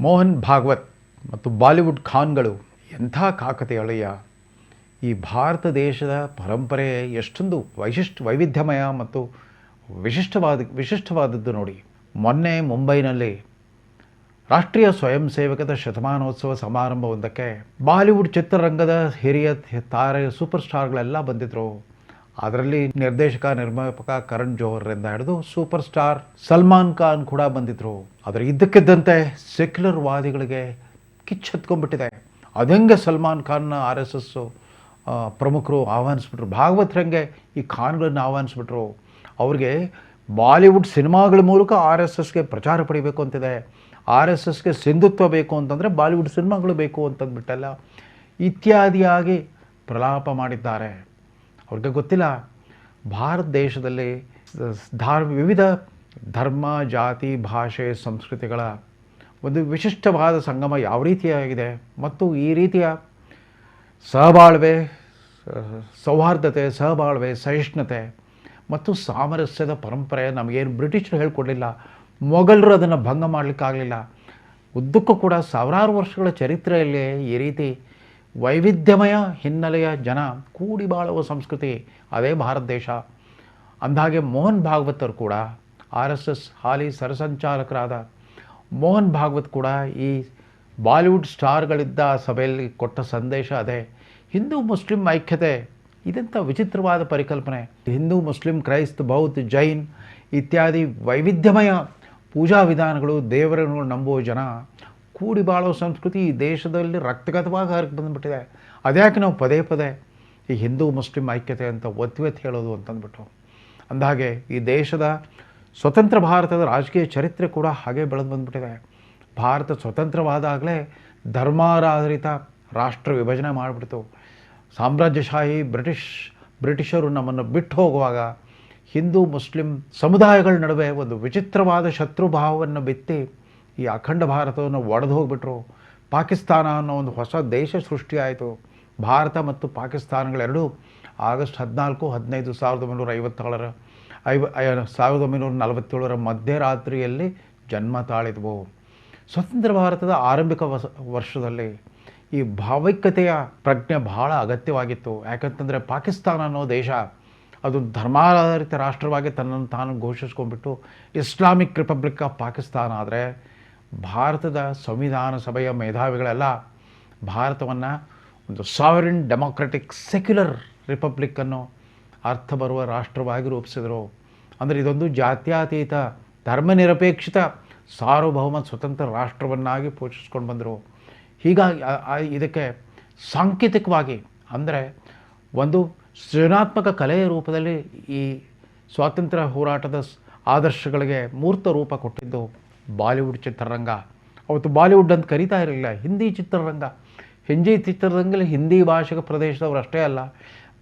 ಮೋಹನ್ ಭಾಗವತ್ ಮತ್ತು ಬಾಲಿವುಡ್ ಖಾನ್ಗಳು ಎಂಥ ಕಾಕತೆಯಳೆಯ ಈ ಭಾರತ ದೇಶದ ಪರಂಪರೆ ಎಷ್ಟೊಂದು ವೈಶಿಷ್ಟ್ಯ ವೈವಿಧ್ಯಮಯ ಮತ್ತು ವಿಶಿಷ್ಟವಾದ, ವಿಶಿಷ್ಟವಾದದ್ದು ನೋಡಿ. ಮೊನ್ನೆ ಮುಂಬೈನಲ್ಲಿ ರಾಷ್ಟ್ರೀಯ ಸ್ವಯಂ ಸೇವಕದ ಶತಮಾನೋತ್ಸವ ಸಮಾರಂಭವೊಂದಕ್ಕೆ ಬಾಲಿವುಡ್ ಚಿತ್ರರಂಗದ ಹಿರಿಯ ತಾರೆ, ಸೂಪರ್ ಸ್ಟಾರ್ಗಳೆಲ್ಲ ಬಂದಿದ್ದರು ಅದರಲ್ಲಿ ನಿರ್ದೇಶಕ, ನಿರ್ಮಾಪಕ ಕರಣ್ ಜೋಹರ್ರಿಂದ ಹಿಡಿದು ಸೂಪರ್ ಸ್ಟಾರ್ ಸಲ್ಮಾನ್ ಖಾನ್ ಕೂಡ ಬಂದಿದ್ದರು ಆದರೆ ಇದ್ದಕ್ಕಿದ್ದಂತೆ ಸೆಕ್ಯುಲರ್ ವಾದಿಗಳಿಗೆ ಕಿಚ್ಚೆತ್ಕೊಂಡ್ಬಿಟ್ಟಿದೆ. ಅದಂಗೆ ಸಲ್ಮಾನ್ ಖಾನ್ನ ಆರ್ ಎಸ್ ಎಸ್ಸು ಪ್ರಮುಖರು ಆಹ್ವಾನಿಸ್ಬಿಟ್ರು? ಭಾಗವತರಂಗೆ ಈ ಖಾನ್ಗಳನ್ನು ಆಹ್ವಾನಿಸ್ಬಿಟ್ರು. ಅವ್ರಿಗೆ ಬಾಲಿವುಡ್ ಸಿನಿಮಾಗಳ ಮೂಲಕ ಆರ್ ಎಸ್ ಎಸ್ಗೆ ಪ್ರಚಾರ ಪಡಿಬೇಕು ಅಂತಿದೆ. ಆರ್ ಎಸ್ ಎಸ್ಗೆ ಸಿಂಧುತ್ವ ಬೇಕು ಅಂತಂದರೆ ಬಾಲಿವುಡ್ ಸಿನಿಮಾಗಳು ಬೇಕು ಅಂತಂದ್ಬಿಟ್ಟಲ್ಲ ಇತ್ಯಾದಿಯಾಗಿ ಪ್ರಲಾಪ ಮಾಡಿದ್ದಾರೆ. ಅವ್ರಿಗೆ ಗೊತ್ತಿಲ್ಲ. ಭಾರತ ದೇಶದಲ್ಲಿ ಧಾರ್ ವಿವಿಧ ಧರ್ಮ, ಜಾತಿ, ಭಾಷೆ, ಸಂಸ್ಕೃತಿಗಳ ಒಂದು ವಿಶಿಷ್ಟವಾದ ಸಂಗಮ ಯಾವ ರೀತಿಯಾಗಿದೆ ಮತ್ತು ಈ ರೀತಿಯ ಸಹಬಾಳ್ವೆ ಸೌಹಾರ್ದತೆ, ಸಹಬಾಳ್ವೆ, ಸಹಿಷ್ಣುತೆ ಮತ್ತು ಸಾಮರಸ್ಯದ ಪರಂಪರೆ ನಮಗೇನು ಬ್ರಿಟಿಷರು ಹೇಳ್ಕೊಡಲಿಲ್ಲ. ಮೊಘಲರು ಅದನ್ನು ಭಂಗ ಮಾಡಲಿಕ್ಕಾಗಲಿಲ್ಲ. ಉದ್ದಕ್ಕೂ ಕೂಡ ಸಾವಿರಾರು ವರ್ಷಗಳ ಚರಿತ್ರೆಯಲ್ಲಿ ಈ ರೀತಿ ವೈವಿಧ್ಯಮಯ ಹಿನ್ನೆಲೆಯ ಜನ ಕೂಡಿ ಬಾಳುವ ಸಂಸ್ಕೃತಿ ಅದೇ ಭಾರತ ದೇಶ. ಅಂದಹಾಗೆ ಮೋಹನ್ ಭಾಗವತರು ಕೂಡ ಆರ್ ಎಸ್ ಎಸ್ ಹಾಲಿ ಸರಸಂಚಾಲಕರಾದ ಮೋಹನ್ ಭಾಗವತ್ ಕೂಡ ಈ ಬಾಲಿವುಡ್ ಸ್ಟಾರ್ಗಳಿದ್ದ ಸಭೆಯಲ್ಲಿ ಕೊಟ್ಟ ಸಂದೇಶ ಅದೇ. ಹಿಂದೂ ಮುಸ್ಲಿಂ ಐಕ್ಯತೆ, ಇದೆಂಥ ವಿಚಿತ್ರವಾದ ಪರಿಕಲ್ಪನೆ. ಹಿಂದೂ ಮುಸ್ಲಿಂ ಕ್ರೈಸ್ತ ಬೌದ್ಧ ಜೈನ್ ಇತ್ಯಾದಿ ವೈವಿಧ್ಯಮಯ ಪೂಜಾ ವಿಧಾನಗಳು ದೇವರನ್ನು ನಂಬುವ ಜನ ಕೂಡಿ ಬಾಳೋ ಸಂಸ್ಕೃತಿ ಈ ದೇಶದಲ್ಲಿ ರಕ್ತಗತವಾಗಿ ಹರಕ್ಕೆ ಬಂದುಬಿಟ್ಟಿದೆ. ಅದ್ಯಾಕೆ ನಾವು ಪದೇ ಪದೇ ಈ ಹಿಂದೂ ಮುಸ್ಲಿಂ ಐಕ್ಯತೆ ಅಂತ ಒತ್ತಿ ಒತ್ತಿ ಹೇಳೋದು ಅಂತಂದ್ಬಿಟ್ಟು. ಅಂದಹಾಗೆ ಈ ದೇಶದ ಸ್ವತಂತ್ರ ಭಾರತದ ರಾಜಕೀಯ ಚರಿತ್ರೆ ಕೂಡ ಹಾಗೆ ಬೆಳೆದು ಬಂದುಬಿಟ್ಟಿದೆ. ಭಾರತ ಸ್ವತಂತ್ರವಾದಾಗಲೇ ಧರ್ಮಾಧಾರಿತ ರಾಷ್ಟ್ರ ವಿಭಜನೆ ಮಾಡಿಬಿಡ್ತು. ಸಾಮ್ರಾಜ್ಯಶಾಹಿ ಬ್ರಿಟಿಷ್, ಬ್ರಿಟಿಷರು ನಮ್ಮನ್ನು ಬಿಟ್ಟು ಹೋಗುವಾಗ ಹಿಂದೂ ಮುಸ್ಲಿಂ ಸಮುದಾಯಗಳ ನಡುವೆ ಒಂದು ವಿಚಿತ್ರವಾದ ಶತ್ರುಭಾವವನ್ನು ಬಿತ್ತಿ ಈ ಅಖಂಡ ಭಾರತವನ್ನು ಒಡೆದು ಹೋಗ್ಬಿಟ್ರು. ಪಾಕಿಸ್ತಾನ ಅನ್ನೋ ಒಂದು ಹೊಸ ದೇಶ ಸೃಷ್ಟಿಯಾಯಿತು ಭಾರತ ಮತ್ತು ಪಾಕಿಸ್ತಾನಗಳೆರಡೂ ಆಗಸ್ಟ್ ಹದಿನಾಲ್ಕು, ಹದಿನೈದು ಸಾವಿರದ ಒಂಬೈನೂರ ಐವತ್ತೇಳರ, ಐವ ಸಾವಿರದ ಒಂಬೈನೂರ ನಲವತ್ತೇಳರ ಮಧ್ಯರಾತ್ರಿಯಲ್ಲಿ ಜನ್ಮ ತಾಳಿದ್ವು. ಸ್ವತಂತ್ರ ಭಾರತದ ಆರಂಭಿಕ ವಸ, ವರ್ಷದಲ್ಲಿ ಈ ಭಾವೈಕ್ಯತೆಯ ಪ್ರಜ್ಞೆ ಬಹಳ ಅಗತ್ಯವಾಗಿತ್ತು. ಯಾಕಂತಂದರೆ ಪಾಕಿಸ್ತಾನ ಅನ್ನೋ ದೇಶ ಅದು ಧರ್ಮಾಧಾರಿತ ರಾಷ್ಟ್ರವಾಗಿ ತನ್ನನ್ನು ತಾನು ಘೋಷಿಸ್ಕೊಂಡ್ಬಿಟ್ಟು ಇಸ್ಲಾಮಿಕ್ ರಿಪಬ್ಲಿಕ್ ಆಫ್ ಪಾಕಿಸ್ತಾನ ಆದರೆ ಭಾರತದ ಸಂವಿಧಾನ ಸಭೆಯ ಮೇಧಾವಿಗಳೆಲ್ಲ ಭಾರತವನ್ನು ಒಂದು ಸಾವರಿನ್ ಡೆಮೊಕ್ರೆಟಿಕ್ ಸೆಕ್ಯುಲರ್ ರಿಪಬ್ಲಿಕ್ ಅನ್ನೋ ಅರ್ಥ ಬರುವ ರಾಷ್ಟ್ರವಾಗಿ ರೂಪಿಸಿದರು. ಅಂದರೆ ಇದೊಂದು ಜಾತ್ಯತೀತ, ಧರ್ಮನಿರಪೇಕ್ಷಿತ, ಸಾರ್ವಭೌಮ ಸ್ವತಂತ್ರ ರಾಷ್ಟ್ರವನ್ನಾಗಿ ಪೋಷಿಸ್ಕೊಂಡು ಬಂದರು. ಹೀಗಾಗಿ ಇದಕ್ಕೆ ಸಾಂಕೇತಿಕವಾಗಿ ಅಂದರೆ ಒಂದು ಸೃಜನಾತ್ಮಕ ಕಲೆಯ ರೂಪದಲ್ಲಿ ಈ ಸ್ವಾತಂತ್ರ್ಯ ಹೋರಾಟದ ಆದರ್ಶಗಳಿಗೆ ಮೂರ್ತ ರೂಪ ಕೊಟ್ಟಿದ್ದು. ಬಾಲಿವುಡ್ ಚಿತ್ರರಂಗ. ಅವತ್ತು ಬಾಲಿವುಡ್ ಅಂತ ಕರೀತಾ ಇರಲಿಲ್ಲ, ಹಿಂದಿ ಚಿತ್ರರಂಗ. ಹಿಂದಿ ಚಿತ್ರರಂಗಲ್ಲಿ ಹಿಂದಿ ಭಾಷೆಗೆ ಪ್ರದೇಶದವ್ರು ಅಷ್ಟೇ ಅಲ್ಲ,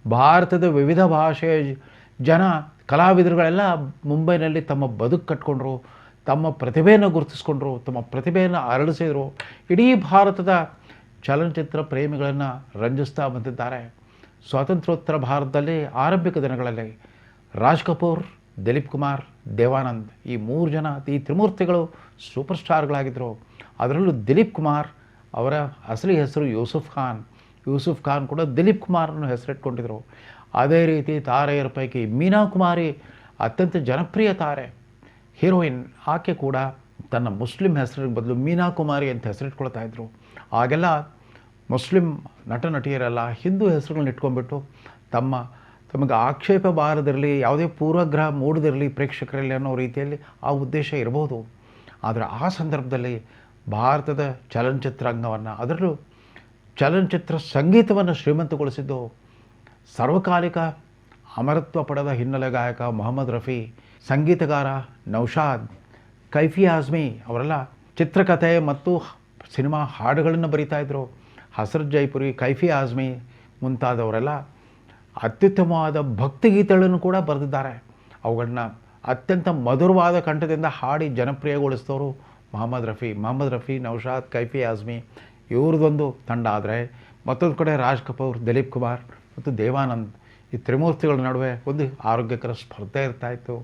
ಭಾರತದ ವಿವಿಧ ಭಾಷೆಯ ಜನ, ಕಲಾವಿದರುಗಳೆಲ್ಲ ಮುಂಬೈನಲ್ಲಿ ತಮ್ಮ ಬದುಕು ಕಟ್ಕೊಂಡ್ರು, ತಮ್ಮ ಪ್ರತಿಭೆಯನ್ನು ಗುರುತಿಸ್ಕೊಂಡ್ರು, ತಮ್ಮ ಪ್ರತಿಭೆಯನ್ನು ಅರಳಿಸಿದರು. ಇಡೀ ಭಾರತದ ಚಲನಚಿತ್ರ ಪ್ರೇಮಿಗಳನ್ನು ರಂಜಿಸ್ತಾ ಬಂದಿದ್ದಾರೆ. ಸ್ವಾತಂತ್ರ್ಯೋತ್ತರ ಭಾರತದಲ್ಲಿ ಆರಂಭಿಕ ದಿನಗಳಲ್ಲಿ ರಾಜ್ ಕಪೂರ್, ದಿಲೀಪ್ ಕುಮಾರ್ ದೇವಾನಂದ್, ಈ ಮೂರು ಜನ ಈ ತ್ರಿಮೂರ್ತಿಗಳು ಸೂಪರ್ ಸ್ಟಾರ್ಗಳಾಗಿದ್ದರು ಅದರಲ್ಲೂ ದಿಲೀಪ್ ಕುಮಾರ್, ಅವರ ಅಸಲಿ ಹೆಸರು ಯೂಸುಫ್ ಖಾನ್. ಯೂಸುಫ್ ಖಾನ್ ಕೂಡ ದಿಲೀಪ್ ಕುಮಾರನ್ನು ಹೆಸರಿಟ್ಕೊಂಡಿದ್ರು. ಅದೇ ರೀತಿ ತಾರೆಯರ ಪೈಕಿ ಮೀನಾ ಕುಮಾರಿ ಅತ್ಯಂತ ಜನಪ್ರಿಯ ತಾರೆ. ಹೀರೋಯಿನ್, ಆಕೆ ಕೂಡ ತನ್ನ ಮುಸ್ಲಿಂ ಹೆಸರಿಗೆ ಬದಲು ಮೀನಾ ಕುಮಾರಿ ಅಂತ ಹೆಸರಿಟ್ಕೊಳ್ತಾ ಇದ್ರು. ಆಗೆಲ್ಲ ಮುಸ್ಲಿಂ ನಟ ನಟಿಯರೆಲ್ಲ ಹಿಂದೂ ಹೆಸರುಗಳನ್ನ ಇಟ್ಕೊಂಡ್ಬಿಟ್ಟು ತಮ್ಮ ತಮಗೆ ಆಕ್ಷೇಪ ಬಾರದಿರಲಿ, ಯಾವುದೇ ಪೂರ್ವಗ್ರಹ ಮೂಡದಿರಲಿ ಪ್ರೇಕ್ಷಕರಲ್ಲಿ ಅನ್ನೋ ರೀತಿಯಲ್ಲಿ ಆ ಉದ್ದೇಶ ಇರಬಹುದು. ಆದರೆ ಆ ಸಂದರ್ಭದಲ್ಲಿ ಭಾರತದ ಚಲನಚಿತ್ರಾಂಗವನ್ನು, ಅದರಲ್ಲೂ ಚಲನಚಿತ್ರ ಸಂಗೀತವನ್ನು ಶ್ರೀಮಂತಗೊಳಿಸಿದ್ದು ಸರ್ವಕಾಲಿಕ ಅಮರತ್ವ ಪಡೆದ ಹಿನ್ನೆಲೆ ಗಾಯಕ ಮೊಹಮ್ಮದ್ ರಫಿ, ಸಂಗೀತಗಾರ ನೌಶಾದ್, ಕೈಫಿ ಆಜ್ಮಿ ಅವರೆಲ್ಲ ಚಿತ್ರಕಥೆ ಮತ್ತು ಸಿನಿಮಾ ಹಾಡುಗಳನ್ನು ಬರಿತಾಯಿದ್ರು ಹಸರ್ ಜೈಪುರಿ, ಕೈಫಿ ಆಜ್ಮಿ ಮುಂತಾದವರೆಲ್ಲ ಅತ್ಯುತ್ತಮವಾದ ಭಕ್ತಿಗೀತೆಗಳನ್ನು ಕೂಡ ಬರೆದಿದ್ದಾರೆ. ಅವುಗಳನ್ನ ಅತ್ಯಂತ ಮಧುರವಾದ ಕಂಠದಿಂದ ಹಾಡಿ ಜನಪ್ರಿಯಗೊಳಿಸಿದವರು ಮೊಹಮ್ಮದ್ ರಫಿ. ಮೊಹಮ್ಮದ್ ರಫಿ, ನೌಶಾದ್, ಕೈಫಿ ಆಜ್ಮಿ ಇವ್ರದ್ದೊಂದು ತಂಡ. ಆದರೆ ಮತ್ತೊಂದು ಕಡೆ ರಾಜ್ ಕಪೂರ್, ದಿಲೀಪ್ ಕುಮಾರ್ ಮತ್ತು ದೇವಾನಂದ್ ಈ ತ್ರಿಮೂರ್ತಿಗಳ ನಡುವೆ ಒಂದು ಆರೋಗ್ಯಕರ ಸ್ಪರ್ಧೆ ಇರ್ತಾಯಿತ್ತು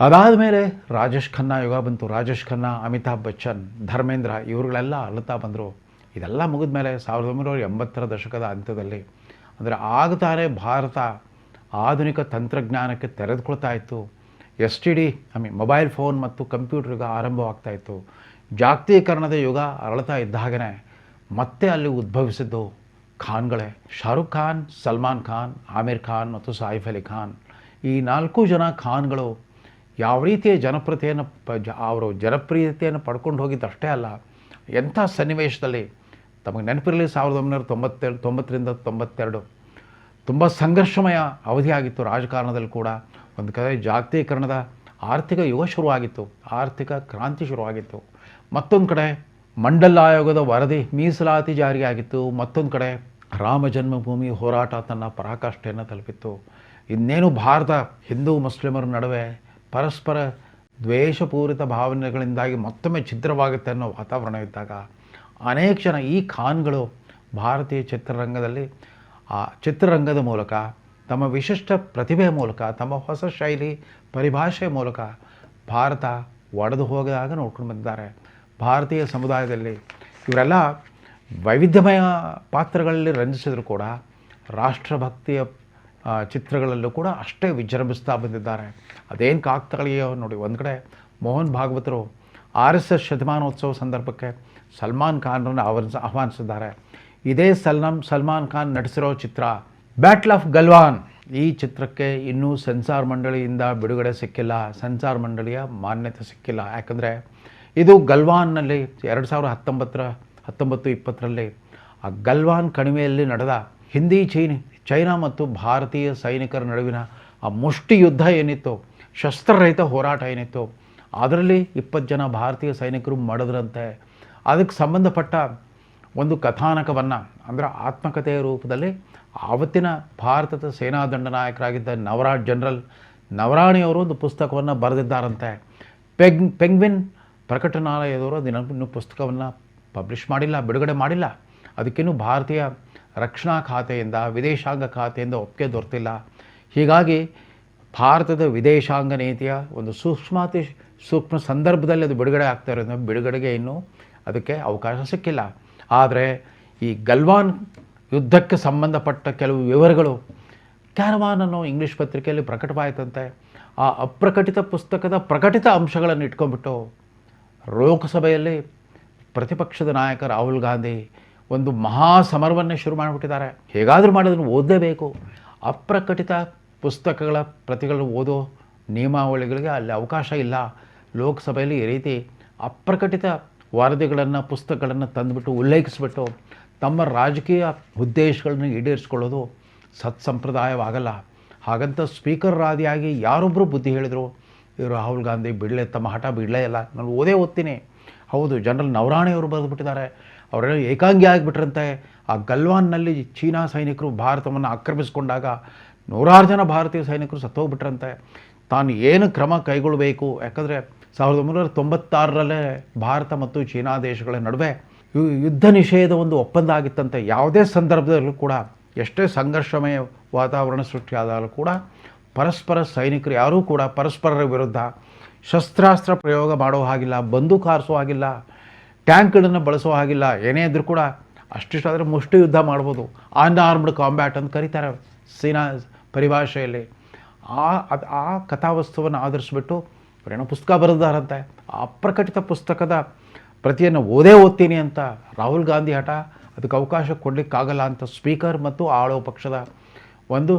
ಅದಾದ ಮೇಲೆ ರಾಜೇಶ್ ಖನ್ನಾ ಯುಗ ಬಂತು. ರಾಜೇಶ್ ಖನ್ನಾ, ಅಮಿತಾಬ್ ಬಚ್ಚನ್, ಧರ್ಮೇಂದ್ರ ಇವರುಗಳೆಲ್ಲ ಅಳುತ್ತಾ ಬಂದರು. ಇದೆಲ್ಲ ಮುಗಿದ ಮೇಲೆ ಸಾವಿರದ ಒಂಬೈನೂರ ಎಂಬತ್ತರ ದಶಕದ ಅಂತ್ಯದಲ್ಲಿ ಅಂದರೆ ಆಗ್ತಾನೆ ಭಾರತ ಆಧುನಿಕ ತಂತ್ರಜ್ಞಾನಕ್ಕೆ ತೆರೆದುಕೊಳ್ತಾ ಇತ್ತು. S T D I mean mobile phone ಮತ್ತು ಕಂಪ್ಯೂಟರ್ ಯುಗ ಆರಂಭವಾಗ್ತಾ ಇತ್ತು. ಜಾಗತೀಕರಣದ ಯುಗ ಅರಳ್ತಾ ಇದ್ದಾಗನೇ ಮತ್ತೆ ಅಲ್ಲಿ ಉದ್ಭವಿಸಿದ್ದು ಖಾನ್ಗಳೇ. ಶಾರುಖ್ ಖಾನ್, ಸಲ್ಮಾನ್ ಖಾನ್, ಆಮಿರ್ ಖಾನ್ ಮತ್ತು ಸಾಯಿಫ್ ಅಲಿ ಖಾನ್. ಈ ನಾಲ್ಕು ಜನ ಖಾನ್ಗಳು ಯಾವ ರೀತಿಯ ಜನಪ್ರಿಯತೆಯನ್ನು ಪ ಅವರು ಜನಪ್ರಿಯತೆಯನ್ನು ಪಡ್ಕೊಂಡು ಹೋಗಿದ್ದಷ್ಟೇ ಅಲ್ಲ, ಎಂಥ ಸನ್ನಿವೇಶದಲ್ಲಿ ತಮಗೆ ನೆನಪಿರಲಿ ಸಾವಿರದ ಒಂಬೈನೂರ ತೊಂಬತ್ತೇಳು, ತೊಂಬತ್ತರಿಂದ ತೊಂಬತ್ತೆರಡು. ತುಂಬ ಸಂಘರ್ಷಮಯ ಅವಧಿಯಾಗಿತ್ತು ರಾಜಕಾರಣದಲ್ಲಿ ಕೂಡ. ಒಂದು ಕಡೆ ಜಾಗತೀಕರಣದ ಆರ್ಥಿಕ ಯುಗ ಶುರುವಾಗಿತ್ತು, ಆರ್ಥಿಕ ಕ್ರಾಂತಿ ಶುರುವಾಗಿತ್ತು. ಮತ್ತೊಂದು ಕಡೆ ಮಂಡಲ ಆಯೋಗದ ವರದಿ ಮೀಸಲಾತಿ ಜಾರಿಯಾಗಿತ್ತು. ಮತ್ತೊಂದು ಕಡೆ ರಾಮ ಜನ್ಮಭೂಮಿ ಹೋರಾಟ ತನ್ನ ಪರಾಕಾಷ್ಠೆಯನ್ನು ತಲುಪಿತ್ತು. ಇನ್ನೇನು ಭಾರತ ಹಿಂದೂ ಮುಸ್ಲಿಮರ ನಡುವೆ ಪರಸ್ಪರ ದ್ವೇಷಪೂರಿತ ಭಾವನೆಗಳಿಂದಾಗಿ ಮತ್ತೊಮ್ಮೆ ಛಿದ್ರವಾಗುತ್ತೆ ಅನ್ನೋ ವಾತಾವರಣ ಇದ್ದಾಗ ಅನೇಕ ಜನ ಈ ಖಾನ್ಗಳು ಭಾರತೀಯ ಚಿತ್ರರಂಗದಲ್ಲಿ, ಆ ಚಿತ್ರರಂಗದ ಮೂಲಕ, ತಮ್ಮ ವಿಶಿಷ್ಟ ಪ್ರತಿಭೆಯ ಮೂಲಕ, ತಮ್ಮ ಹೊಸ ಶೈಲಿ ಪರಿಭಾಷೆ ಮೂಲಕ ಭಾರತ ಒಡೆದು ಹೋಗದಾಗ ನೋಡ್ಕೊಂಡು ಬಂದಿದ್ದಾರೆ. ಭಾರತೀಯ ಸಮುದಾಯದಲ್ಲಿ ಇವರೆಲ್ಲ ವೈವಿಧ್ಯಮಯ ಪಾತ್ರಗಳಲ್ಲಿ ರಂಜಿಸಿದ್ರು ಕೂಡ, ರಾಷ್ಟ್ರಭಕ್ತಿಯ ಚಿತ್ರಗಳಲ್ಲೂ ಕೂಡ ಅಷ್ಟೇ ವಿಜೃಂಭಿಸ್ತಾ ಬಂದಿದ್ದಾರೆ. ಅದೇನು ಕಾಗ್ತಗಳಿಯೋ ನೋಡಿ, ಒಂದು ಕಡೆ ಮೋಹನ್ ಭಾಗವತರು ಆರ್ ಎಸ್ ಎಸ್ ಶತಮಾನೋತ್ಸವ ಸಂದರ್ಭಕ್ಕೆ ಸಲ್ಮಾನ್ ಖಾನ್ರನ್ನು ಆವರಿಸ ಆಹ್ವಾನಿಸಿದ್ದಾರೆ. ಇದೇ ಸಲ್ಮಾನ್ ಸಲ್ಮಾನ್ ಖಾನ್ ನಟಿಸಿರೋ ಚಿತ್ರ ಬ್ಯಾಟ್ಲ್ ಆಫ್ ಗಲ್ವಾನ್. ಈ ಚಿತ್ರಕ್ಕೆ ಇನ್ನೂ ಸೆನ್ಸಾರ್ ಮಂಡಳಿಯಿಂದ ಬಿಡುಗಡೆ ಸಿಕ್ಕಿಲ್ಲ. ಸೆನ್ಸಾರ್ ಮಂಡಳಿಯ ಮಾನ್ಯತೆ ಸಿಕ್ಕಿಲ್ಲ. ಯಾಕಂದರೆ ಇದು ಗಲ್ವಾನ್ನಲ್ಲಿ ಎರಡು ಸಾವಿರದ ಹತ್ತೊಂಬತ್ತರ, ಹತ್ತೊಂಬತ್ತು ಇಪ್ಪತ್ತರಲ್ಲಿ ಆ ಗಲ್ವಾನ್ ಕಣಿವೆಯಲ್ಲಿ ನಡೆದ ಹಿಂದಿ ಚೀನಿ, ಚೈನಾ ಮತ್ತು ಭಾರತೀಯ ಸೈನಿಕರ ನಡುವಿನ ಆ ಮುಷ್ಟಿ ಯುದ್ಧ ಏನಿತ್ತು, ಶಸ್ತ್ರರಹಿತ ಹೋರಾಟ ಏನಿತ್ತು ಅದರಲ್ಲಿ ಇಪ್ಪತ್ತು ಜನ ಭಾರತೀಯ ಸೈನಿಕರು ಮಾಡಿದರಂತೆ. ಅದಕ್ಕೆ ಸಂಬಂಧಪಟ್ಟ ಒಂದು ಕಥಾನಕವನ್ನು, ಅಂದರೆ ಆತ್ಮಕಥೆಯ ರೂಪದಲ್ಲಿ ಆವತ್ತಿನ ಭಾರತದ ಸೇನಾ ದಂಡನಾಯಕರಾಗಿದ್ದ ನವರಾಜ್ ಜನರಲ್ ನವರಾಣಿಯವರು ಒಂದು ಪುಸ್ತಕವನ್ನು ಬರೆದಿದ್ದಾರಂತೆ. ಪೆಗ್, ಪೆಂಗ್ವಿನ್ ಪ್ರಕಟನಾಲಯದವರು ಅದನ್ನು ಪುಸ್ತಕವನ್ನು ಪಬ್ಲಿಷ್ ಮಾಡಿಲ್ಲ, ಬಿಡುಗಡೆ ಮಾಡಿಲ್ಲ. ಅದಕ್ಕಿನ್ನೂ ಭಾರತೀಯ ರಕ್ಷಣಾ ಖಾತೆಯಿಂದ, ವಿದೇಶಾಂಗ ಖಾತೆಯಿಂದ ಒಪ್ಪಿಗೆ ದೊರೆತಿಲ್ಲ. ಹೀಗಾಗಿ ಭಾರತದ ವಿದೇಶಾಂಗ ನೀತಿಯ ಒಂದು ಸೂಕ್ಷ್ಮತೆ ಸೂಕ್ಷ್ಮ ಸಂದರ್ಭದಲ್ಲಿ ಅದು ಬಿಡುಗಡೆ ಆಗ್ತಾ ಇರೋದು ಬಿಡುಗಡೆಗೆ ಇನ್ನೂ ಅದಕ್ಕೆ ಅವಕಾಶ ಸಿಕ್ಕಿಲ್ಲ. ಆದರೆ ಈ ಗಲ್ವಾನ್ ಯುದ್ಧಕ್ಕೆ ಸಂಬಂಧಪಟ್ಟ ಕೆಲವು ವಿವರಗಳು ಕ್ಯಾರವಾನ್ ಅನ್ನೋ ಇಂಗ್ಲೀಷ್ ಪತ್ರಿಕೆಯಲ್ಲಿ ಪ್ರಕಟವಾಯಿತಂತೆ. ಆ ಅಪ್ರಕಟಿತ ಪುಸ್ತಕದ ಪ್ರಕಟಿತ ಅಂಶಗಳನ್ನು ಇಟ್ಕೊಂಡ್ಬಿಟ್ಟು ಲೋಕಸಭೆಯಲ್ಲಿ ಪ್ರತಿಪಕ್ಷದ ನಾಯಕ ರಾಹುಲ್ ಗಾಂಧಿ ಒಂದು ಮಹಾ ಸಮರವನ್ನೇ ಶುರು ಮಾಡಿಬಿಟ್ಟಿದ್ದಾರೆ. ಹೇಗಾದರೂ ಮಾಡೋದನ್ನು ಓದಲೇಬೇಕು. ಅಪ್ರಕಟಿತ ಪುಸ್ತಕಗಳ ಪ್ರತಿಗಳನ್ನು ಓದೋ ನಿಯಮಾವಳಿಗಳಿಗೆ ಅಲ್ಲಿ ಅವಕಾಶ ಇಲ್ಲ. ಲೋಕಸಭೆಯಲ್ಲಿ ಈ ರೀತಿ ಅಪ್ರಕಟಿತ ವರದಿಗಳನ್ನು, ಪುಸ್ತಕಗಳನ್ನು ತಂದುಬಿಟ್ಟು ಉಲ್ಲೇಖಿಸ್ಬಿಟ್ಟು ತಮ್ಮ ರಾಜಕೀಯ ಉದ್ದೇಶಗಳನ್ನು ಈಡೇರಿಸ್ಕೊಳ್ಳೋದು ಸತ್ಸಂಪ್ರದಾಯವಾಗಲ್ಲ. ಹಾಗಂತ ಸ್ಪೀಕರ್ ರಾದಿಯಾಗಿ ಯಾರೊಬ್ಬರು ಬುದ್ಧಿ ಹೇಳಿದರು ರಾಹುಲ್ ಗಾಂಧಿ ಬಿಡಲೇ, ತಮ್ಮ ಹಠ ಬಿಡಲೇ ಇಲ್ಲ ನಾನು ಓದೇ ಓದ್ತೀನಿ. ಹೌದು, ಜನರಲ್ ನವರಾಣಿಯವರು ಬರೆದುಬಿಟ್ಟಿದ್ದಾರೆ. ಅವರೆಲ್ಲ ಏಕಾಂಗಿ ಆಗಿಬಿಟ್ರಂತೆ. ಆ ಗಲ್ವಾನ್ನಲ್ಲಿ ಚೀನಾ ಸೈನಿಕರು ಭಾರತವನ್ನು ಆಕ್ರಮಿಸಿಕೊಂಡಾಗ ನೂರಾರು ಜನ ಭಾರತೀಯ ಸೈನಿಕರು ಸತ್ತೋಗ್ಬಿಟ್ರಂತೆ. ತಾನು ಏನು ಕ್ರಮ ಕೈಗೊಳ್ಳಬೇಕು ಯಾಕಂದರೆ ಸಾವಿರದ ಒಂಬೈನೂರ ತೊಂಬತ್ತಾರರಲ್ಲೇ ಭಾರತ ಮತ್ತು ಚೀನಾ ದೇಶಗಳ ನಡುವೆ ಯುದ್ಧ ನಿಷೇಧ ಒಂದು ಒಪ್ಪಂದ ಆಗಿತ್ತಂತೆ ಯಾವುದೇ ಸಂದರ್ಭದಲ್ಲೂ ಕೂಡ, ಎಷ್ಟೇ ಸಂಘರ್ಷಮಯ ವಾತಾವರಣ ಸೃಷ್ಟಿಯಾದಾಗಲೂ ಕೂಡ ಪರಸ್ಪರ ಸೈನಿಕರು ಯಾರೂ ಕೂಡ ಪರಸ್ಪರರ ವಿರುದ್ಧ ಶಸ್ತ್ರಾಸ್ತ್ರ ಪ್ರಯೋಗ ಮಾಡೋ ಹಾಗಿಲ್ಲ, ಬಂದೂಕು ಹಾರಿಸೋ ಹಾಗಿಲ್ಲ, ಟ್ಯಾಂಕ್ಗಳನ್ನು ಬಳಸೋ ಹಾಗಿಲ್ಲ, ಏನೇ ಇದ್ರೂ ಕೂಡ ಅಷ್ಟಿಷ್ಟಾದರೆ ಮುಷ್ಟಿ ಯುದ್ಧ ಮಾಡ್ಬೋದು. ಅನ್ಆರ್ಮ್ಡ್ ಕಾಂಬ್ಯಾಟ್ ಅಂತ ಕರೀತಾರೆ ಸೀನಾ ಪರಿಭಾಷೆಯಲ್ಲಿ ಆ, ಅದು ಆ ಕಥಾವಸ್ತುವನ್ನು ಆಧರಿಸ್ಬಿಟ್ಟು ಏನೋ ಪುಸ್ತಕ ಬರೆದಾರಂತೆ ಅಪ್ರಕಟಿತ ಪುಸ್ತಕದ ಪ್ರತಿಯನ್ನು ಓದೇ ಓದ್ತೀನಿ ಅಂತ ರಾಹುಲ್ ಗಾಂಧಿ ಹಠ ಅದಕ್ಕೆ ಅವಕಾಶ ಕೊಡಲಿಕ್ಕಾಗಲ್ಲ ಅಂತ ಸ್ಪೀಕರ್ ಮತ್ತು ಆಳೋ ಪಕ್ಷದ ಒಂದು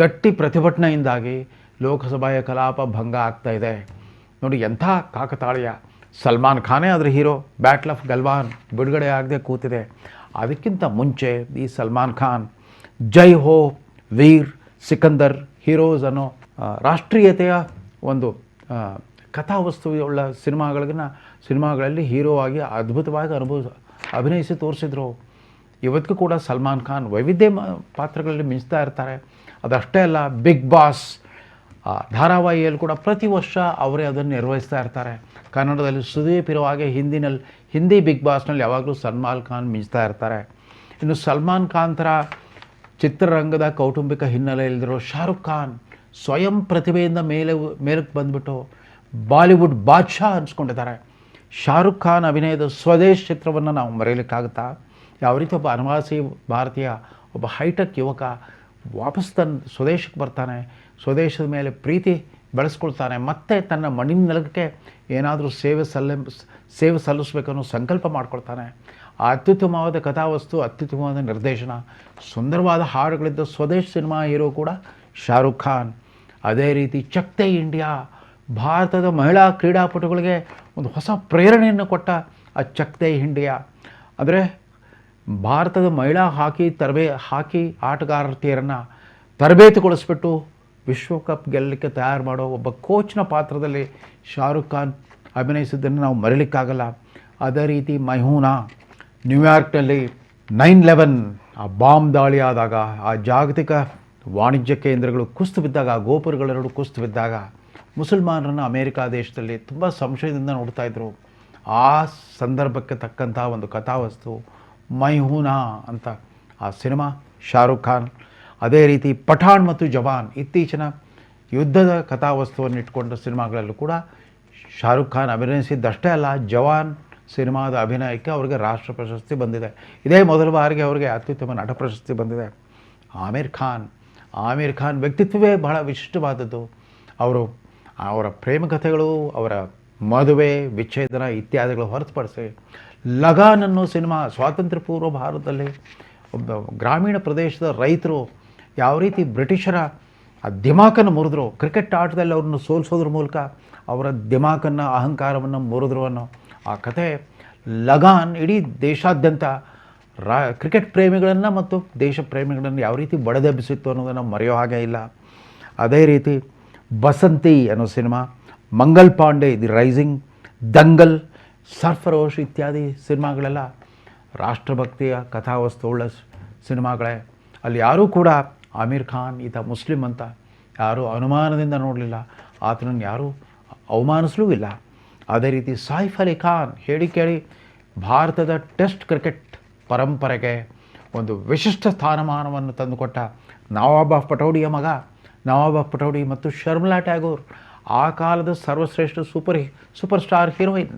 ಗಟ್ಟಿ ಪ್ರತಿಭಟನೆಯಿಂದಾಗಿ ಲೋಕಸಭೆಯ ಕಲಾಪ ಭಂಗ ಆಗ್ತಾ ಇದೆ. ನೋಡಿ, ಎಂಥ ಕಾಕತಾಳೀಯ. ಸಲ್ಮಾನ್ ಖಾನೇ ಅದರ ಹೀರೋ, ಬ್ಯಾಟ್ಲ್ ಆಫ್ ಗಲ್ವಾನ್ ಬಿಡುಗಡೆ ಆಗದೆ ಕೂತಿದೆ. ಅದಕ್ಕಿಂತ ಮುಂಚೆ ಈ ಸಲ್ಮಾನ್ ಖಾನ್, ಜೈ ಹೋ ವೀರ್ ಸಿಕಂದರ್ ಹೀರೋಸ್ ಅನ್ನೋ ರಾಷ್ಟ್ರೀಯತೆಯ ಒಂದು ಕಥಾವಸ್ತುವುಳ್ಳ ಸಿನಿಮಾಗಳಿಗಿನ ಸಿನಿಮಾಗಳಲ್ಲಿ ಹೀರೋ ಆಗಿ ಅದ್ಭುತವಾಗಿ ಅನುಭವ ಅಭಿನಯಿಸಿ ತೋರಿಸಿದ್ರು. ಇವತ್ತಿಗೂ ಕೂಡ ಸಲ್ಮಾನ್ ಖಾನ್ ವೈವಿಧ್ಯ ಪಾತ್ರಗಳಲ್ಲಿ ಮಿಂಚ್ತಾ ಇರ್ತಾರೆ. ಅದಷ್ಟೇ ಅಲ್ಲ, ಬಿಗ್ ಬಾಸ್ ಧಾರಾವಾಹಿಯಲ್ಲಿ ಕೂಡ ಪ್ರತಿ ವರ್ಷ ಅವರೇ ಅದನ್ನು ನಿರ್ವಹಿಸ್ತಾ ಇರ್ತಾರೆ. ಕನ್ನಡದಲ್ಲಿ ಸುದೀಪ್ ಇರೋ ಹಾಗೆ ಹಿಂದಿನಲ್ಲಿ, ಹಿಂದಿ ಬಿಗ್ ಬಾಸ್ನಲ್ಲಿ ಯಾವಾಗಲೂ ಸಲ್ಮಾನ್ ಖಾನ್ ಮಿಂಚ್ತಾ ಇರ್ತಾರೆ. ಇನ್ನು ಸಲ್ಮಾನ್ ಖಾನ್ ಥರ ಚಿತ್ರರಂಗದ ಕೌಟುಂಬಿಕ ಹಿನ್ನೆಲೆ ಇಲ್ದಿರೋ ಶಾರುಖ್ ಖಾನ್ ಸ್ವಯಂ ಪ್ರತಿಭೆಯಿಂದ ಮೇಲೆ ಮೇಲಕ್ಕೆ ಬಂದ್ಬಿಟ್ಟು ಬಾಲಿವುಡ್ ಬಾದ್ಶಾ ಅನ್ಸ್ಕೊಂಡಿದ್ದಾರೆ. ಶಾರುಖ್ ಖಾನ್ ಅಭಿನಯದ ಸ್ವದೇಶ್ ಚಿತ್ರವನ್ನು ನಾವು ಮರೆಯಲಿಕ್ಕಾಗುತ್ತಾ? ಯಾವ ರೀತಿ ಒಬ್ಬ ಅನಿವಾಸಿ ಭಾರತೀಯ, ಒಬ್ಬ ಹೈಟೆಕ್ ಯುವಕ ವಾಪಸ್ ತನ್ನ ಸ್ವದೇಶಕ್ಕೆ ಬರ್ತಾನೆ, ಸ್ವದೇಶದ ಮೇಲೆ ಪ್ರೀತಿ ಬೆಳೆಸ್ಕೊಳ್ತಾನೆ, ಮತ್ತೆ ತನ್ನ ಮಣ್ಣಿನ ನೆಲಕ್ಕೆ ಏನಾದರೂ ಸೇವೆ ಸಲ್ಲ, ಸೇವೆ ಸಲ್ಲಿಸಬೇಕನ್ನೋ ಸಂಕಲ್ಪ ಮಾಡ್ಕೊಳ್ತಾನೆ. ಆ ಅತ್ಯುತ್ತಮವಾದ ಕಥಾವಸ್ತು, ಅತ್ಯುತ್ತಮವಾದ ನಿರ್ದೇಶನ, ಸುಂದರವಾದ ಹಾಡುಗಳಿದ್ದ ಸ್ವದೇಶ್ ಸಿನಿಮಾ ಹೀರೋ ಕೂಡ ಶಾರುಖ್ ಖಾನ್. ಅದೇ ರೀತಿ ಚಕ್ತೆ ಇಂಡಿಯಾ ಭಾರತದ ಮಹಿಳಾ ಕ್ರೀಡಾಪಟುಗಳಿಗೆ ಒಂದು ಹೊಸ ಪ್ರೇರಣೆಯನ್ನು ಕೊಟ್ಟ ಆ ಚಕ್ತೆ ಇಂಡಿಯಾ. ಅಂದರೆ ಭಾರತದ ಮಹಿಳಾ ಹಾಕಿ ತರಬೇ, ಹಾಕಿ ಆಟಗಾರತಿಯರನ್ನು ತರಬೇತಿಗೊಳಿಸ್ಬಿಟ್ಟು ವಿಶ್ವಕಪ್ ಗೆಲ್ಲಲಿಕ್ಕೆ ತಯಾರು ಮಾಡೋ ಒಬ್ಬ ಕೋಚ್ನ ಪಾತ್ರದಲ್ಲಿ ಶಾರುಖ್ ಖಾನ್ ಅಭಿನಯಿಸಿದ್ದನ್ನು ನಾವು ಮರೀಲಿಕ್ಕಾಗಲ್ಲ. ಅದೇ ರೀತಿ ಮೈಹೂನಾ, ನ್ಯೂಯಾರ್ಕ್ನಲ್ಲಿ ನೈನ್ ಲೆವೆನ್ ಆ ಬಾಂಬ್ ದಾಳಿ ಆದಾಗ ಆ ಜಾಗತಿಕ ವಾಣಿಜ್ಯ ಕೇಂದ್ರಗಳು ಕುಸ್ತು ಬಿದ್ದಾಗ, ಗೋಪುರಗಳೆರಡು ಕುಸ್ತು ಬಿದ್ದಾಗ ಮುಸಲ್ಮಾನರನ್ನು ಅಮೇರಿಕಾ ದೇಶದಲ್ಲಿ ತುಂಬ ಸಂಶಯದಿಂದ ನೋಡ್ತಾ ಇದ್ದರು ಆ ಸಂದರ್ಭಕ್ಕೆ ತಕ್ಕಂತಹ ಒಂದು ಕಥಾವಸ್ತು ಮೈಹೂನಾ ಅಂತ ಆ ಸಿನಿಮಾ. ಶಾರುಖ್ ಖಾನ್, ಅದೇ ರೀತಿ ಪಠಾಣ್ ಮತ್ತು ಜವಾನ್ ಇತ್ತೀಚಿನ ಯುದ್ಧದ ಕಥಾವಸ್ತುವನ್ನು ಇಟ್ಕೊಂಡ ಸಿನಿಮಾಗಳಲ್ಲೂ ಕೂಡ ಶಾರುಖ್ ಖಾನ್ ಅಭಿನಯಿಸಿದ್ದಷ್ಟೇ ಅಲ್ಲ, ಜವಾನ್ ಸಿನಿಮಾದ ಅಭಿನಯಕ್ಕೆ ಅವರಿಗೆ ರಾಷ್ಟ್ರ ಪ್ರಶಸ್ತಿ ಬಂದಿದೆ. ಇದೇ ಮೊದಲ ಬಾರಿಗೆ ಅವರಿಗೆ ಅತ್ಯುತ್ತಮ ನಟ ಪ್ರಶಸ್ತಿ ಬಂದಿದೆ. ಆಮಿರ್ ಖಾನ್ ಆಮೀರ್ ಖಾನ್ ವ್ಯಕ್ತಿತ್ವವೇ ಬಹಳ ವಿಶಿಷ್ಟವಾದದ್ದು. ಅವರು ಅವರ ಪ್ರೇಮ ಕಥೆಗಳು, ಅವರ ಮದುವೆ, ವಿಚ್ಛೇದನ ಇತ್ಯಾದಿಗಳು ಹೊರತುಪಡಿಸಿ ಲಗಾನ್ ಅನ್ನೋ ಸಿನಿಮಾ ಸ್ವಾತಂತ್ರ್ಯ ಪೂರ್ವ ಭಾರತದಲ್ಲಿ ಒಬ್ಬ ಗ್ರಾಮೀಣ ಪ್ರದೇಶದ ರೈತರು ಯಾವ ರೀತಿ ಬ್ರಿಟಿಷರ ಆ ದಿಮಾಕನ್ನು ಮುರಿದ್ರು, ಕ್ರಿಕೆಟ್ ಆಟದಲ್ಲಿ ಅವ್ರನ್ನ ಸೋಲಿಸೋದ್ರ ಮೂಲಕ ಅವರ ದಿಮಾಕನ್ನು, ಅಹಂಕಾರವನ್ನು ಮುರಿದ್ರು ಅನ್ನೋ ಆ ಕಥೆ ಲಗಾನ್ ಇಡೀ ದೇಶಾದ್ಯಂತ ರಾ, ಕ್ರಿಕೆಟ್ ಪ್ರೇಮಿಗಳನ್ನು ಮತ್ತು ದೇಶ ಪ್ರೇಮಿಗಳನ್ನು ಯಾವ ರೀತಿ ಬಡದೆಬ್ಬಿಸಿತ್ತು ಅನ್ನೋದನ್ನು ಮರೆಯೋ ಹಾಗೆ ಇಲ್ಲ. ಅದೇ ರೀತಿ ಬಸಂತಿ ಅನ್ನೋ cinema, Mangal Pandey, the rising, Dangal Sarfarosh ಇತ್ಯಾದಿ ಸಿನಿಮಾಗಳೆಲ್ಲ ರಾಷ್ಟ್ರಭಕ್ತಿಯ ಕಥಾವಸ್ತುವುಳ್ಳ ಸಿನಿಮಾಗಳೇ. ಅಲ್ಲಿ ಯಾರೂ ಕೂಡ ಆಮೀರ್ ಖಾನ್, ಈತ ಮುಸ್ಲಿಂ ಅಂತ ಯಾರೂ ಅನುಮಾನದಿಂದ ನೋಡಲಿಲ್ಲ. ಆತನನ್ನು ಯಾರೂ ಅವಮಾನಿಸಲೂ ಇಲ್ಲ. ಅದೇ ರೀತಿ ಸಾಯಿಫ್ ಅಲಿ ಖಾನ್, ಹೇಳಿ ಕೇಳಿ, ಭಾರತದ ಟೆಸ್ಟ್ ಕ್ರಿಕೆಟ್ ಪರಂಪರೆಗೆ ಒಂದು ವಿಶಿಷ್ಟ ಸ್ಥಾನಮಾನವನ್ನು ತಂದುಕೊಟ್ಟ ನವಾಬ ಪಟೌಡಿಯ ಮಗ, ನವಾಬ ಪಟೌಡಿ ಮತ್ತು ಶರ್ಮಲಾ ಟ್ಯಾಗೋರ್, ಆ ಕಾಲದ ಸರ್ವಶ್ರೇಷ್ಠ super super star heroine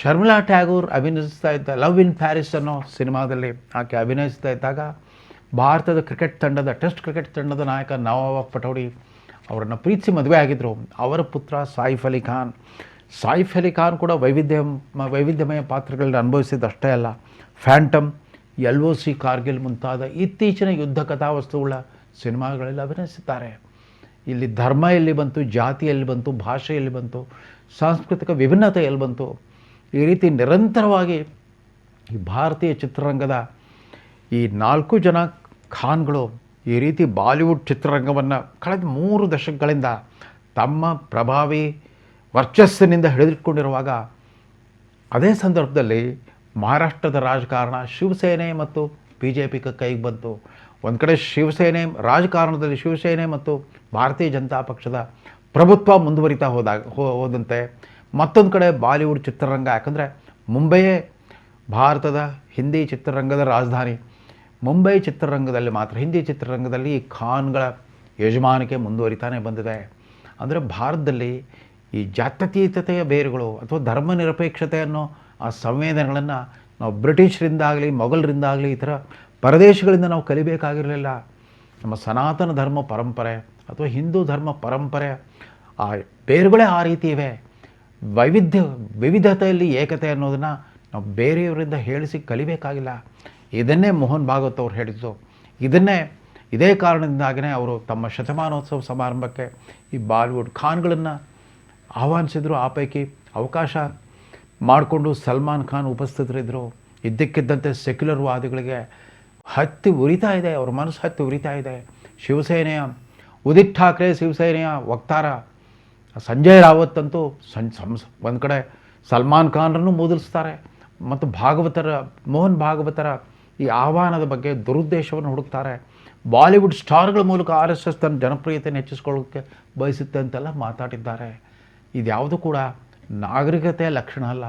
Sharmila Tagore ಅಭಿನಯಿಸ್ತಾ ಇದ್ದ ಲವ್ ಇನ್ ಪ್ಯಾರಿಸ್ ಅನ್ನೋ ಸಿನಿಮಾದಲ್ಲಿ ಆಕೆ ಅಭಿನಯಿಸ್ತಾ ಇದ್ದಾಗ ಭಾರತದ ಕ್ರಿಕೆಟ್ ತಂಡದ, ಟೆಸ್ಟ್ ಕ್ರಿಕೆಟ್ ತಂಡದ ನಾಯಕ ನವಾಬ್ ಪಟೌಡಿ ಅವರನ್ನು ಪ್ರೀತಿಸಿ ಮದುವೆ ಆಗಿದ್ದರು ಅವರ ಪುತ್ರ ಸಾಯಿಫ್ ಅಲಿ ಖಾನ್ ಸಾಯಿಫ್ ಅಲಿ ಖಾನ್ ಕೂಡ ವೈವಿಧ್ಯ ವೈವಿಧ್ಯಮಯ ಪಾತ್ರಗಳನ್ನ ಅನುಭವಿಸಿದ್ದಷ್ಟೇ ಅಲ್ಲ. Phantom L O C Kargil ಮುಂತಾದ ಇತ್ತೀಚಿನ ಯುದ್ಧ ಕಥಾವಸ್ತುಗಳ ಸಿನಿಮಾಗಳಲ್ಲಿ ಅಭಿನಯಿಸಿದ್ದಾರೆ. ಇಲ್ಲಿ ಧರ್ಮ ಎಲ್ಲಿ ಬಂತು, ಜಾತಿ ಎಲ್ಲಿ ಬಂತು, ಭಾಷೆ ಎಲ್ಲಿ ಬಂತು, ಸಾಂಸ್ಕೃತಿಕ ವಿಭಿನ್ನತೆ ಎಲ್ಲಿ ಬಂತು, ಈ ರೀತಿ ನಿರಂತರವಾಗಿ ಈ ಭಾರತೀಯ ಚಿತ್ರರಂಗದ ಈ ನಾಲ್ಕು ಜನ ಖಾನ್ಗಳು ಈ ರೀತಿ ಬಾಲಿವುಡ್ ಚಿತ್ರರಂಗವನ್ನು ಕಳೆದ ಮೂರು ದಶಕಗಳಿಂದ ತಮ್ಮ ಪ್ರಭಾವಿ ವರ್ಚಸ್ಸಿನಿಂದ ಹಿಡಿದಿಟ್ಕೊಂಡಿರುವಾಗ ಅದೇ ಸಂದರ್ಭದಲ್ಲಿ ಮಹಾರಾಷ್ಟ್ರದ ರಾಜಕಾರಣ ಶಿವಸೇನೆ ಮತ್ತು ಬಿ ಜೆ ಪಿ ಕೈಗೆ ಬಂತು. ಒಂದು ಕಡೆ ಶಿವಸೇನೆ ರಾಜಕಾರಣದಲ್ಲಿ ಶಿವಸೇನೆ ಮತ್ತು ಭಾರತೀಯ ಜನತಾ ಪಕ್ಷದ ಪ್ರಭುತ್ವ ಮುಂದುವರಿತಾ ಹೋದಾಗ ಹೋದಂತೆ ಮತ್ತೊಂದು ಕಡೆ ಬಾಲಿವುಡ್ ಚಿತ್ರರಂಗ. ಯಾಕಂದರೆ ಮುಂಬೈಯೇ ಭಾರತದ ಹಿಂದಿ ಚಿತ್ರರಂಗದ ರಾಜಧಾನಿ. ಮುಂಬೈ ಚಿತ್ರರಂಗದಲ್ಲಿ ಮಾತ್ರ, ಹಿಂದಿ ಚಿತ್ರರಂಗದಲ್ಲಿ ಖಾನ್ಗಳ ಯಜಮಾನಿಕೆ ಮುಂದುವರಿತಾನೆ ಬಂದಿದೆ. ಅಂದರೆ ಭಾರತದಲ್ಲಿ ಈ ಜಾತ್ಯತೀತತೆಯ ಬೇರುಗಳು ಅಥವಾ ಧರ್ಮ ನಿರಪೇಕ್ಷತೆ ಅನ್ನೋ ಆ ಸಂವೇದನೆಗಳನ್ನು ನಾವು ಬ್ರಿಟಿಷರಿಂದಾಗಲಿ, ಮೊಘಲರಿಂದಾಗಲಿ ಈ ಥರ ಪರದೇಶಗಳಿಂದ ನಾವು ಕಲಿಬೇಕಾಗಿರಲಿಲ್ಲ. ನಮ್ಮ ಸನಾತನ ಧರ್ಮ ಪರಂಪರೆ ಅಥವಾ ಹಿಂದೂ ಧರ್ಮ ಪರಂಪರೆ ಆ ಬೇರುಗಳೇ ಆ ರೀತಿ ಇವೆ. ವೈವಿಧ್ಯ, ವಿವಿಧತೆಯಲ್ಲಿ ಏಕತೆ ಅನ್ನೋದನ್ನು ನಾವು ಬೇರೆಯವರಿಂದ ಹೇಳಿಸಿ ಕಲಿಬೇಕಾಗಿಲ್ಲ. ಇದನ್ನೇ ಮೋಹನ್ ಭಾಗವತ್ ಅವರು ಹೇಳಿದ್ದು. ಇದನ್ನೇ ಇದೇ ಕಾರಣದಿಂದಾಗಿಯೇ ಅವರು ತಮ್ಮ ಶತಮಾನೋತ್ಸವ ಸಮಾರಂಭಕ್ಕೆ ಈ ಬಾಲಿವುಡ್ ಖಾನ್ಗಳನ್ನು ಆಹ್ವಾನಿಸಿದ್ರು ಆ ಪೈಕಿ ಅವಕಾಶ ಮಾಡಿಕೊಂಡು ಸಲ್ಮಾನ್ ಖಾನ್ ಉಪಸ್ಥಿತರಿದ್ದರು ಇದ್ದಕ್ಕಿದ್ದಂತೆ ಸೆಕ್ಯುಲರ್ ವಾದಿಗಳಿಗೆ ಹತ್ತಿ ಉರಿತಾ ಇದೆ, ಅವ್ರ ಮನಸ್ಸು ಹತ್ತಿ ಉರಿತಾ ಇದೆ. ಶಿವಸೇನೆಯ ಉದಿತ್ ಠಾಕ್ರೆ, ಶಿವಸೇನೆಯ ವಕ್ತಾರ ಸಂಜಯ್ ರಾವತ್ ಅಂತೂ ಸಂ ಸಂಸ್ ಒಂದು ಕಡೆ ಸಲ್ಮಾನ್ ಖಾನ್ರನ್ನು ಮೂದಲಿಸ್ತಾರೆ. ಮತ್ತು ಭಾಗವತರ, ಮೋಹನ್ ಭಾಗವತರ ಈ ಆಹ್ವಾನದ ಬಗ್ಗೆ ದುರುದ್ದೇಶವನ್ನು ಹುಡುಕ್ತಾರೆ. ಬಾಲಿವುಡ್ ಸ್ಟಾರ್ಗಳ ಮೂಲಕ ಆರ್ ಎಸ್ ಎಸ್ ತನ್ನ ಜನಪ್ರಿಯತೆಯನ್ನು ಹೆಚ್ಚಿಸ್ಕೊಳ್ಳೋಕ್ಕೆ ಬಯಸುತ್ತೆ ಅಂತೆಲ್ಲ ಮಾತಾಡಿದ್ದಾರೆ. ಇದ್ಯಾವುದು ಕೂಡ ನಾಗರಿಕತೆಯ ಲಕ್ಷಣ ಅಲ್ಲ,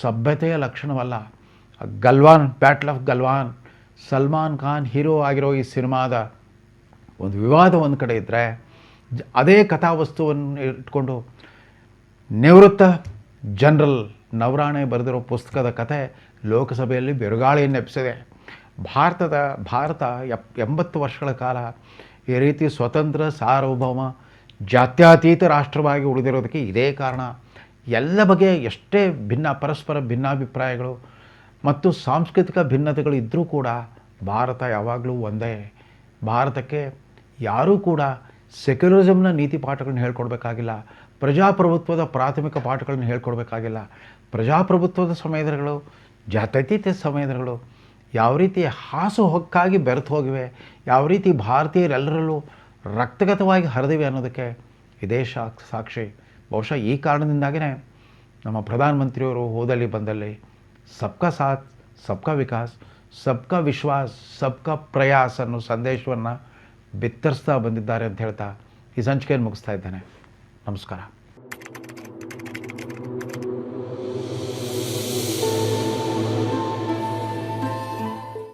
ಸಭ್ಯತೆಯ ಲಕ್ಷಣವಲ್ಲ. Galwan battle of Galwan Salman Khan hero ಆಗಿರೋ ಈ ಸಿನಿಮಾದ ಒಂದು ವಿವಾದ ಒಂದು ಕಡೆ ಇದ್ದರೆ ಅದೇ ಕಥಾವಸ್ತುವನ್ನು ಇಟ್ಕೊಂಡು ನಿವೃತ್ತ ಜನರಲ್ ನವರಾಣೆ ಬರೆದಿರೋ ಪುಸ್ತಕದ ಕತೆ ಲೋಕಸಭೆಯಲ್ಲಿ ಬಿರುಗಾಳಿಯನ್ನು ಎಪ್ಪಿಸಿದೆ ಭಾರತದ, ಭಾರತ ಎಪ್, ಎಂಬತ್ತು ವರ್ಷಗಳ ಕಾಲ ಈ ರೀತಿ ಸ್ವತಂತ್ರ ಸಾರ್ವಭೌಮ ಜಾತ್ಯತೀತ ರಾಷ್ಟ್ರವಾಗಿ ಉಳಿದಿರೋದಕ್ಕೆ ಇದೇ ಕಾರಣ. ಎಲ್ಲ ಬಗೆಯ ಎಷ್ಟೇ ಭಿನ್ನ ಪರಸ್ಪರ ಭಿನ್ನಾಭಿಪ್ರಾಯಗಳು ಮತ್ತು ಸಾಂಸ್ಕೃತಿಕ ಭಿನ್ನತೆಗಳು ಇದ್ದರೂ ಕೂಡ ಭಾರತ ಯಾವಾಗಲೂ ಒಂದೇ. ಭಾರತಕ್ಕೆ ಯಾರೂ ಕೂಡ ಸೆಕ್ಯುಲರಿಸಮ್ನ ನೀತಿ ಪಾಠಗಳನ್ನ ಹೇಳ್ಕೊಡ್ಬೇಕಾಗಿಲ್ಲ. ಪ್ರಜಾಪ್ರಭುತ್ವದ ಪ್ರಾಥಮಿಕ ಪಾಠಗಳನ್ನ ಹೇಳ್ಕೊಡ್ಬೇಕಾಗಿಲ್ಲ. ಪ್ರಜಾಪ್ರಭುತ್ವದ ಸಮಯಗಳು ಜಾತ್ಯತೀತ ಸಮಯಗಳು ಯಾವ ರೀತಿ ಹಾಸು ಹೊಕ್ಕಾಗಿ ಬೆರೆತು ಹೋಗಿವೆ, ಯಾವ ರೀತಿ ಭಾರತೀಯರೆಲ್ಲರಲ್ಲೂ ರಕ್ತಗತವಾಗಿ ಹರಿದಿವೆ ಅನ್ನೋದಕ್ಕೆ ಇದೇ ಸಾಕ್ ಸಾಕ್ಷಿ. ಬಹುಶಃ ಈ ಕಾರಣದಿಂದಾಗಿಯೇ ನಮ್ಮ ಪ್ರಧಾನಮಂತ್ರಿಯವರು ಹೋದಲ್ಲಿ ಬಂದಲ್ಲಿ ಸಬ್ಕಾ ಸಾಥ್, ಸಬ್ಕಾ ವಿಕಾಸ್, ಸಬ್ಕಾ ವಿಶ್ವಾಸ್, ಸಬ್ಕಾ ಪ್ರಯಾಸ್ ಅನ್ನೋ ಸಂದೇಶವನ್ನು ಬಿತ್ತರಿಸ್ತಾ ಬಂದಿದ್ದಾರೆ ಅಂತ ಹೇಳ್ತಾ ಈ ಸಂಚಿಕೆಯನ್ನು ಮುಗಿಸ್ತಾ ಇದ್ದೇನೆ. ನಮಸ್ಕಾರ.